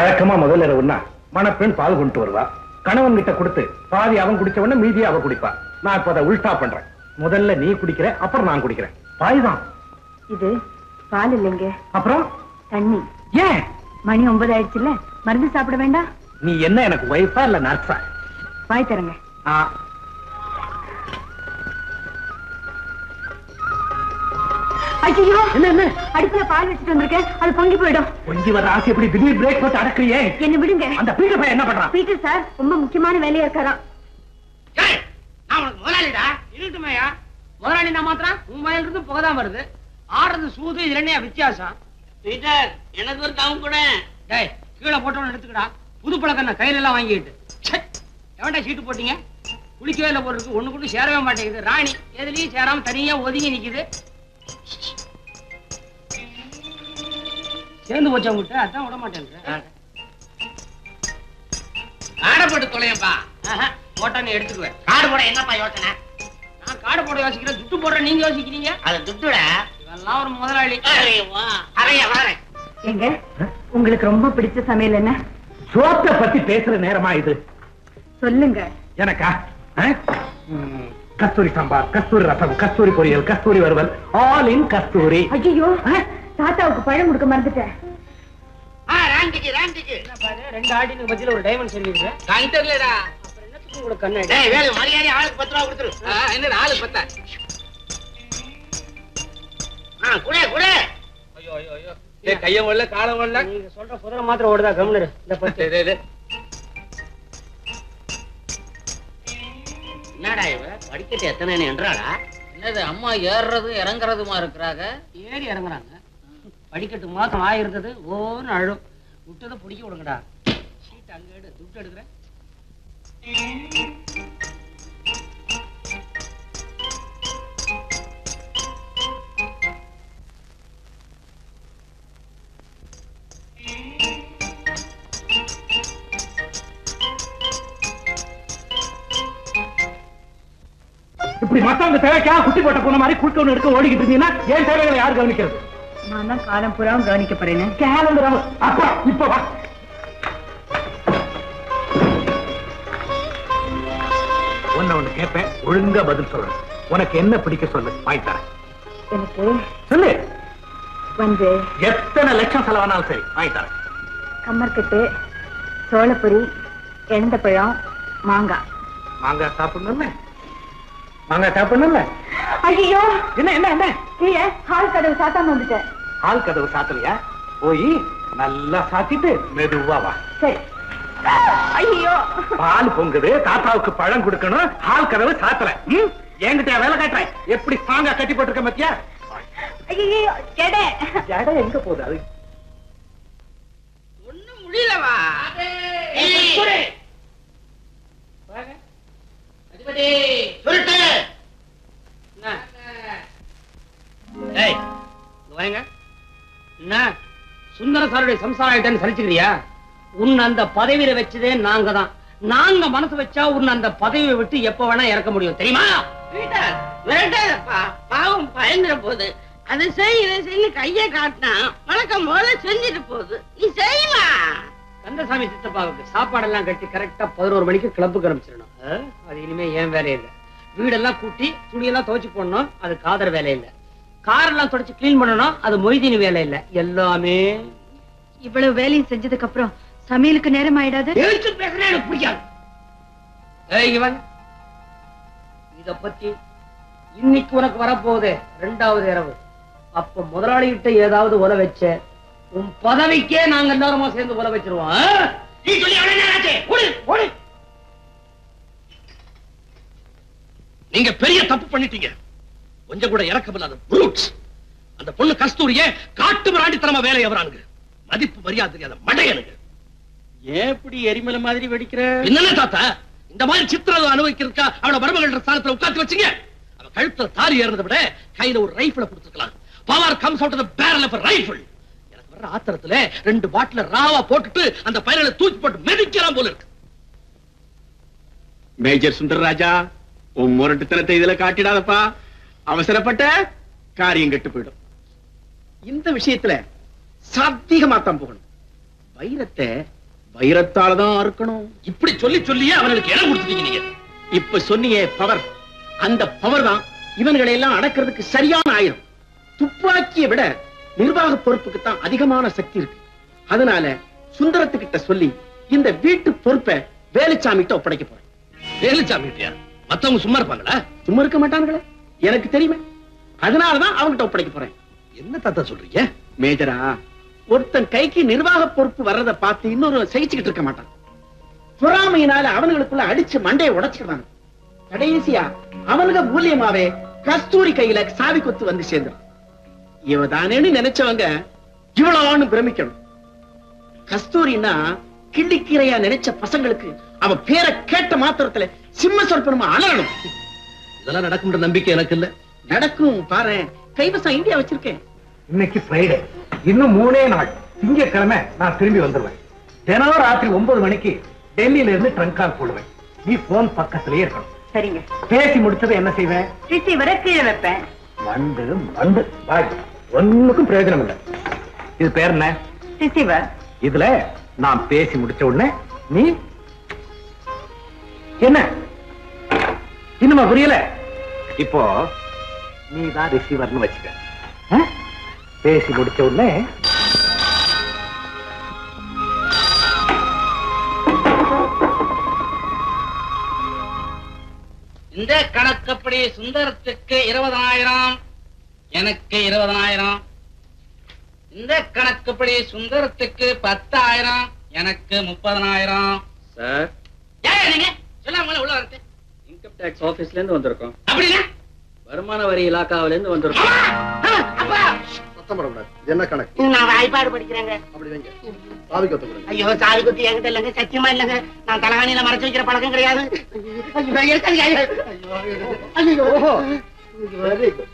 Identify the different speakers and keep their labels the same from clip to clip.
Speaker 1: வழக்கமா முதல்ல இரவுன்னா மணப்பெண் பால் கொண்டு வருவா. கணவன் கிட்ட கொடுத்து பாதி அவன் குடிச்ச உடனே மீதியை அவ குடிப்பா. நான் இப்ப அதை உல்டா பண்றேன். முதல்ல நீ குடிக்கிற அப்புறம் நான் குடிக்கிறேன். பாய் தான்
Speaker 2: இது பால் இல்லைங்க.
Speaker 1: அப்புறம்?
Speaker 2: தண்ணி.
Speaker 1: ஏன்?
Speaker 2: மணி ஒன்பது ஆயிடுச்சுல்ல மருந்து சாப்பிட வேண்டாம்?
Speaker 1: நீ என்ன எனக்கு ஒய்ஃபா இல்ல நர்ஸா
Speaker 2: வாய் தரங்க ஐயோ
Speaker 1: என்ன என்ன?
Speaker 2: அடுப்புல பால் வச்சுட்டு வந்திருக்கேன். அது பொங்கி போயிடும்.
Speaker 1: கொஞ்சி வர ஆசை எப்படி திடீர் பிரேக் போட்டு அடக்குறியே?
Speaker 2: என்ன விடுங்க.
Speaker 1: அந்த பீட்டர் பையன் என்ன பண்றான்?
Speaker 2: பீட்டர் சார் ரொம்ப முக்கியமான வேலையா இருக்காராம்.
Speaker 3: ஏய், நான் உனக்கு முதலாளிடா. இருக்கட்டுமேயா முதலாளி நான் மாத்திரம் உன் வயல இருந்து புகை தான் வருது. ஆடுறது சூது இதுல என்னையா வித்தியாசம்.
Speaker 4: பீட்டர் எனக்கு ஒரு கம் கூட.
Speaker 3: டேய் கீழே போட்டவன எடுத்துக்கடா. புது பழக்கம் நான் கையில எல்லாம் வாங்கிட்டு எவன்டா சீட்டு போட்டீங்க? குளிக்கவே இல்லை போட்டுருக்கு ஒண்ணு கூட சேரவே மாட்டேங்குது. ராணி எதுலயும் சேராம தனியா ஒதுங்கி நிக்குது. சேர்ந்து போச்சா அதான் விட மாட்டேன்
Speaker 4: காடை போட்டு தொலையப்பா.
Speaker 3: போட்டா நீ எடுத்துக்குவேன்.
Speaker 4: காடு போட என்னப்பா யோசனை?
Speaker 3: நான் காடை போட யோசிக்கிறேன் துட்டு போடுற நீங்க யோசிக்கிறீங்க?
Speaker 4: அதை துட்டுட.
Speaker 3: இதெல்லாம் ஒரு முதலாளி.
Speaker 4: அறைய வாரேன்
Speaker 2: எங்க? உங்களுக்கு ரொம்ப பிடிச்ச சமையல் என்ன?
Speaker 1: சோத்தை பத்தி பேசுற நேரமா இது?
Speaker 2: சொல்லுங்க.
Speaker 1: எனக்கா? கஸ்தூரி சாம்பார் கஸ்தூரி ரசம் கஸ்தூரி பொரியல் கஸ்தூரி வறுவல் ஆல் இன் கஸ்தூரி.
Speaker 2: ஐயோ தாத்தாவுக்கு பழம் கொடுக்க மறந்துட்டேன்.
Speaker 4: ஆ ராண்டிக்கு ராண்டிக்கு
Speaker 3: என்ன பாரு, ரெண்டு ஆட்டினுக்கு மத்தியில ஒரு டைமண்ட் சொல்லிருக்கேன்
Speaker 4: கண் தெரியலடா.
Speaker 3: கண்ணாடி?
Speaker 4: டேய் வேலை மரியாதை ஆளுக்கு பத்து ரூபா கொடுத்துரு. என்ன ஆளுக்கு பத்தா? ஆ குடே குடே.
Speaker 3: ஐயோ ஐயோ ஐயோ.
Speaker 4: கைய ஒல்ல காலம் ஒல்ல
Speaker 3: நீங்க சொல்ற குதிரை மாத்திரம் ஓடுதா கம்னரு இந்த பத்து.
Speaker 4: என்னடா இவ? படிக்கட்டு எத்தனை என்றாடா?
Speaker 5: என்னது அம்மா ஏறுறதும் இறங்குறதுமா இருக்கிறாங்க
Speaker 3: ஏறி இறங்குறாங்க. படிக்கட்டு மாசம் ஆயிருந்தது ஓன்னு அழும். விட்டதை பிடிக்க விடுங்கடா. சீட் அங்க எடு துட்டு எடுக்கிறேன்.
Speaker 1: இப்படி மத்தவங்க தேவைக்காக குட்டி போட்ட போன மாதிரி குறுக்க ஒண்ணு எடுக்க ஓடிக்கிட்டு இருந்தீங்கன்னா ஏன் தேவைகளை யார் கவனிக்கிறது?
Speaker 2: நான் தான் காலம் புறாவும் கவனிக்க போறேன்.
Speaker 1: கேலண்டர் அப்பா இப்ப வா. ஒண்ணு ஒண்ணு கேட்பேன் ஒழுங்கா பதில் சொல்லணும் உனக்கு என்ன பிடிக்க சொல்லு வாங்கி தரேன்.
Speaker 2: எனக்கு
Speaker 1: சொல்லு.
Speaker 2: வந்து
Speaker 1: எத்தனை லட்சம் செலவானாலும் சரி வாங்கி தரேன்.
Speaker 2: கம்மர்கட்டு சோளப்பொரி எழந்தப்பழம் மாங்காய்.
Speaker 1: மாங்காய் சாப்பிடணும்ல மாங்காய் சாப்பிடணும்ல?
Speaker 2: ஐயோ.
Speaker 1: என்ன என்ன என்ன?
Speaker 2: கீழே ஹால் கதவு சாத்தாம வந்துட்டேன்.
Speaker 1: ஆள் கதவு சாத்தலையா? போய் நல்லா சாத்திட்டு மெதுவா வா.
Speaker 2: சரி. ஐயோ.
Speaker 1: பால் பொங்குது தாத்தாவுக்கு பழம் கொடுக்கணும் ஹால் கதவு சாத்தல? என்கிட்ட வேலை காட்டுறேன். எப்படி ஸ்ட்ராங்கா கட்டி போட்டிருக்க மத்தியா?
Speaker 2: ஐயோ கேடே
Speaker 1: ஜட எங்க போகுது? அது
Speaker 3: சுந்தர சாருடைய சம்சாரம் சலிச்சுக்கிறியா? உன்னை அந்த பதவியில வச்சதே நாங்க தான் நாங்க மனசு வச்சா உன்னை அந்த பதவியை விட்டு எப்ப வேணா இறக்க முடியும். தெரியுமா?
Speaker 4: பாவம் பயந்துட போகுது அதை செய் இதை செய்யு கைய காட்டினா வழக்கம் போல செஞ்சுட்டு போகுது. நீ செய்யுமா
Speaker 3: கந்தசாமி சித்தப்பாவுக்கு சாப்பாடெல்லாம் கட்டி கரெக்டா பதினோரு மணிக்கு கிளப்புக்கு அனுப்பிச்சிடணும். ஆ? அது இனிமே ஏன் வேலை இல்ல வீடெல்லாம் கூட்டி துணியெல்லாம் துவைச்சு போடணும். அது காதர் வேலை இல்ல காரெல்லாம் தொடச்சு கிளீன் பண்ணணும். அது மொய்தீனி வேலை இல்ல எல்லாமே
Speaker 2: இவ்வளவு வேலையும் செஞ்சதுக்கு அப்புறம் சமையலுக்கு நேரம் ஆயிடாது?
Speaker 3: எழுத்து பேசுறேன் எனக்கு பிடிக்காது இத பத்தி இன்னைக்கு உனக்கு வரப்போகுது ரெண்டாவது இரவு. அப்ப முதலாளிகிட்ட ஏதாவது உல வச்ச உன் பதவிக்கே நாங்க எல்லாருமா சேர்ந்து உல வச்சிருவோம்
Speaker 4: நீ சொல்லி
Speaker 6: நீங்க பெரிய தப்பு பண்ணிட்டீங்க. கொஞ்சம் கூட இறக்கமில்லாத அந்த பொண்ணு கஸ்தூரிய காட்டு மிராண்டித்தனமா வேலை எவரானுங்க மதிப்பு மரியாதை தெரியாத மடையனுங்க
Speaker 7: ஏன் இப்படி எரிமலை மாதிரி வெடிக்கிற?
Speaker 6: என்னென்ன தாத்தா இந்த மாதிரி சித்திரத்தை அனுபவிக்கிறதுக்கா அவளை மருமகள் ஸ்தானத்துல உட்காந்து வச்சீங்க? அவ கழுத்துல தாலி ஏறதை விட கையில ஒரு ரைபிள கொடுத்துருக்கலாம். Power comes out of barrel of rifle எனக்கு வர்ற ஆத்திரத்துல ரெண்டு பாட்டில ராவா போட்டுட்டு அந்த பயணங்களை தூக்கி போட்டு மெதிக்கலாம் போல இருக்கு.
Speaker 7: மேஜர் சுந்தரராஜா உன் முரட்டுத்தனத்தை இதுல காட்டிடாதப்பா. அவசரப்பட்ட காரியம் கெட்டு போயிடும். இந்த விஷயத்துல சாத்திகமா தான் போகணும். வைரத்தை வைரத்தால தான் அறுக்கணும்.
Speaker 6: இப்படி சொல்லி சொல்லியே அவனுக்கு இடம் கொடுத்துட்டீங்க நீங்க.
Speaker 7: இப்ப சொன்னியே பவர். அந்த பவர் தான் இவன்களை எல்லாம் அடக்கிறதுக்கு சரியான ஆயுதம். துப்பாக்கியை விட நிர்வாக பொறுப்புக்கு தான் அதிகமான சக்தி இருக்கு. அதனால சுந்தரத்துக்கிட்ட சொல்லி இந்த வீட்டு பொறுப்பை வேலுச்சாமி கிட்ட ஒப்படைக்க போறேன்.
Speaker 6: வேலுச்சாமி கிட்டயா மத்தவங்க சும்மா இருப்பாங்களா?
Speaker 7: சும்மா இருக்க மாட்டாங்களே எனக்கு தெரியுமே. அதனாலதான் அவன்கிட்ட ஒப்படைக்க போறேன்.
Speaker 6: என்ன தாத்தா சொல்றீங்க?
Speaker 7: மேஜரா ஒருத்தன் கைக்கு நிர்வாக பொறுப்பு வர்றதை பார்த்து இன்னொரு சகிச்சுக்கிட்டு இருக்க மாட்டான். பொறாமையினால அவனுங்களுக்குள்ள அடிச்சு மண்டையை உடைச்சிடுறாங்க. கடைசியா அவனுங்க மூலியமாவே கஸ்தூரி கையில சாவி கொத்து வந்து சேர்ந்துடும் இவதானேன்னு நினைச்சவங்க இவ்வளவான்னு பிரமிக்கணும். கஸ்தூரின்னா கிள்ளிக்கீரையா நினைச்ச பசங்களுக்கு அவ பேரை கேட்ட மாத்திரத்துல சிம்ம சொற்பனமா அலறணும்.
Speaker 6: இதெல்லாம் நடக்கும்ன்ற நம்பிக்கை எனக்கு இல்ல.
Speaker 7: நடக்கும் பாரு கைவசம் இந்தியா வச்சிருக்கேன்.
Speaker 1: இன்னைக்கு ஃப்ரைடே இன்னும் மூணே நாள். திங்கட்கிழமை நான் திரும்பி வந்துருவேன். தினம் ராத்திரி ஒன்பது மணிக்கு டெல்லியில இருந்து ட்ரங்க் கால் போடுவேன். நீ போன் பக்கத்திலேயே இருக்கணும்.
Speaker 8: சரிங்க.
Speaker 1: பேசி முடிச்சதை என்ன செய்வேன்?
Speaker 8: ரிசீவரை கீழே வைப்பேன்.
Speaker 1: மண்டு மண்டு. பாய் ஒண்ணுக்கும் பிரயோஜனம் இல்லை. இது பேர் என்ன?
Speaker 8: ரிசீவர்
Speaker 1: இதுல நான் பேசி முடிச்ச உடனே நீ என்ன? இன்னுமா புரியல? இப்போ நீ தான் ரிசீவர்னு வச்சுக்க? பேசி முடிச்ச உடனே
Speaker 5: இந்த கணக்கப்படி சுந்தரத்துக்கு இருபதனாயிரம் எனக்கு இருபதனாயிரம் இந்த கணக்குப்படி சுந்தரத்துக்கு பத்தாயிரம் எனக்கு முப்பதனாயிரம்
Speaker 3: சார்.
Speaker 5: ஏன் நீங்க? சொல்லாம உள்ள வரது
Speaker 3: இன்கம் டாக்ஸ் ஆபீஸ்ல இருந்து வந்திருக்கோம்.
Speaker 5: அப்படின்னா?
Speaker 3: வருமான வரி இலாக்காவில இருந்து வந்திருக்கோம்.
Speaker 1: என்ன கணக்கு?
Speaker 4: நான் வாய்ப்பாடு படிக்கிறேங்க.
Speaker 1: அப்படி வைங்க. சாவிக்கு ஒத்துக்கிறேன்
Speaker 4: ஐயோ சாவி குத்தி என்கிட்ட இல்லைங்க சத்தியமா இல்லைங்க. நான் தலகாணியில மறைச்சு வைக்கிற பழக்கம் கிடையாது.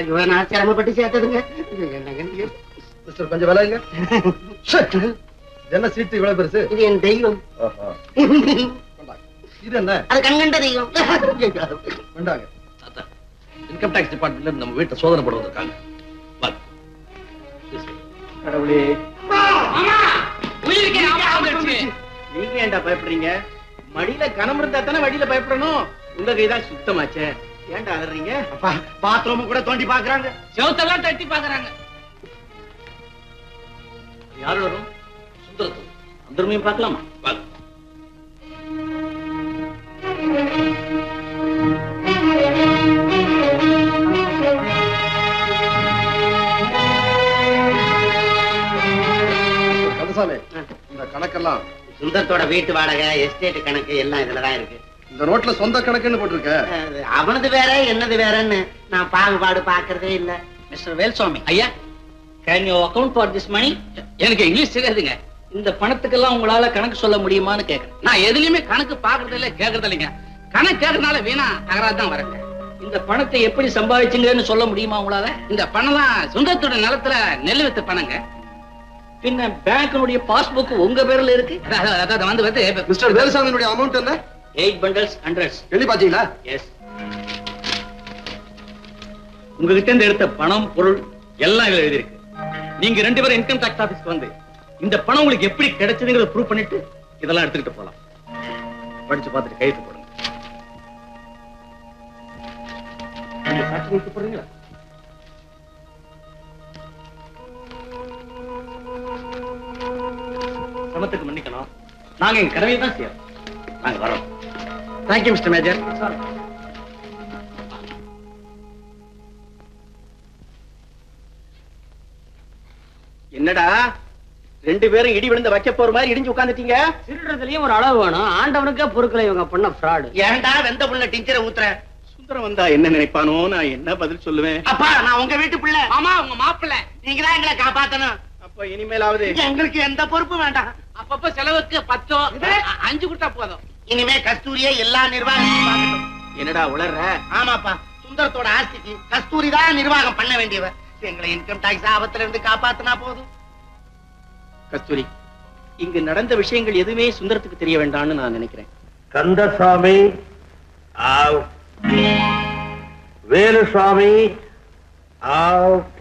Speaker 4: ஐயோ, நான் சிரமப்பட்டு சேர்த்ததுங்க. என்னங்க?
Speaker 1: மிஸ்டர் கொஞ்சம் விளையுங்க என்ன சீட்டு இவ்வளவு பெருசு?
Speaker 4: இது என் தெய்வம்.
Speaker 1: இது என்ன?
Speaker 4: அது கண்கண்ட தெய்வம்.
Speaker 1: வேண்டாங்க
Speaker 6: இன்கம் டாக்ஸ் டிபார்ட்மெண்ட்ல நம்ம வீட்டை சோதனை போட
Speaker 7: கடவுளே. நீங்க ஏன்டா பயப்படுறீங்க? மடியில கனம் இருந்தா தானே வழியில பயப்படணும். உங்க கைதான் சுத்தமாச்சே. ஏன்டா அலறீங்க?
Speaker 4: அப்பா பாத்ரூம் கூட தோண்டி பாக்குறாங்க.
Speaker 5: செவுத்தெல்லாம் தட்டி பாக்குறாங்க.
Speaker 6: யார் வரும்? சுந்தரத்து
Speaker 7: அந்த ரூமையும் பார்க்கலாமா.
Speaker 1: கணக்கெல்லாம்
Speaker 4: சுந்தரத்தோட வீட்டு வாடகை எஸ்டேட் கணக்கு எல்லாம் இதுலதான் இருக்கு.
Speaker 1: இந்த நோட்ல சொந்த கணக்குன்னு போட்டிருக்க.
Speaker 4: அவனது வேற என்னது வேறன்னு நான் பாகுபாடு பாக்குறதே இல்ல.
Speaker 3: மிஸ்டர் வேல்சுவாமி. ஐயா can you account for this money
Speaker 5: எனக்கு இங்கிலீஷ் தெரியாதுங்க.
Speaker 3: இந்த பணத்துக்கெல்லாம் உங்களால கணக்கு சொல்ல முடியுமான்னு கேக்குறேன்.
Speaker 5: நான் எதுலயுமே கணக்கு பாக்குறது இல்ல கேக்குறது இல்லைங்க. கணக்கு கேக்குறதுனால வீணா தகராறு தான் வரங்க.
Speaker 3: இந்த பணத்தை எப்படி சம்பாதிச்சீங்கன்னு சொல்ல முடியுமா உங்களால?
Speaker 5: இந்த பணம்லாம் சுந்தரத்தோட நிலத்துல நெல் வித்து பணங்க.
Speaker 3: பின்ன பேங்கினுடைய பாஸ்புக் உங்க பேர்ல இருக்கு?
Speaker 5: அதாவது வந்து வந்து
Speaker 1: மிஸ்டர் வேலுசாமியினுடைய அமௌண்ட் என்ன?
Speaker 3: எயிட் பண்டல்ஸ் ஹண்ட்ரட்ஸ்
Speaker 1: எழுதி பாத்தீங்களா?
Speaker 3: எஸ் உங்ககிட்ட இருந்து எடுத்த பணம் பொருள் எல்லாம் இதுல எழுதியிருக்கு. நீங்க ரெண்டு பேரும் இன்கம் டாக்ஸ் ஆபீஸ்க்கு வந்து இந்த பணம் உங்களுக்கு எப்படி கிடைச்சதுங்கிறத ப்ரூவ் பண்ணிட்டு இதெல்லாம் எடுத்துக்கிட்டு போலாம். படிச்சு பார்த்துட்டு கையெழுத்து போடுங்க. போடுறீங்களா? சமத்துக்கு மன்னிக்கணும். நாங்க எங்க கடமையை தான் செய்யறோம். நாங்க வரோம். தேங்க்யூ மிஸ்டர் மேஜர் என்னடா? ரெண்டு பேரும் இடி விழுந்த வைக்க போற மாதிரி இடிஞ்சு உட்கார்ந்துட்டீங்க?
Speaker 5: திருடுறதுலயும் ஒரு அளவு வேணும். ஆண்டவனுக்கே பொறுக்கல இவங்க பண்ண ஃப்ராடு
Speaker 4: ஏன்டா வெந்த புள்ள டீச்சரை ஊத்துற?
Speaker 7: சுந்தரம் வந்தா என்ன நினைப்பானோ? நான் என்ன பதில் சொல்லுவேன்?
Speaker 4: அப்பா நான் உங்க வீட்டு பிள்ளை.
Speaker 5: ஆமா உங்க மாப்பிள்ள.
Speaker 4: நீங்க தான் எங்களை காப்பாத்தணும்.
Speaker 7: அப்ப இனிமேலாவது
Speaker 4: எங்களுக்கு எந்த பொறுப்பு வேண்டாம்.
Speaker 5: அப்பப்ப செலவுக்கு பத்தோ அஞ்சு கொடுத்தா போதும்.
Speaker 4: இனிமே கஸ்தூரியே எல்லா நிர்வாகத்தையும் பார்க்கட்டும்.
Speaker 7: என்னடா உளர்ற?
Speaker 4: ஆமாப்பா சுந்தரத்தோட ஆஸ்திக்கு கஸ்தூரி தான் நிர்வாகம் பண்ண வேண்டியவ எங்களை இன்கம் டாக்ஸ் ஆபத்துல இருந்து காப்பாத்தினா போதும்.
Speaker 7: கஸ்தூரி இங்கு நடந்த விஷயங்கள் எதுவுமே சுந்தரத்துக்கு தெரிய வேண்டாம்னு நான் நினைக்கிறேன்.
Speaker 1: கந்தசாமி out. வேலுசாமி out.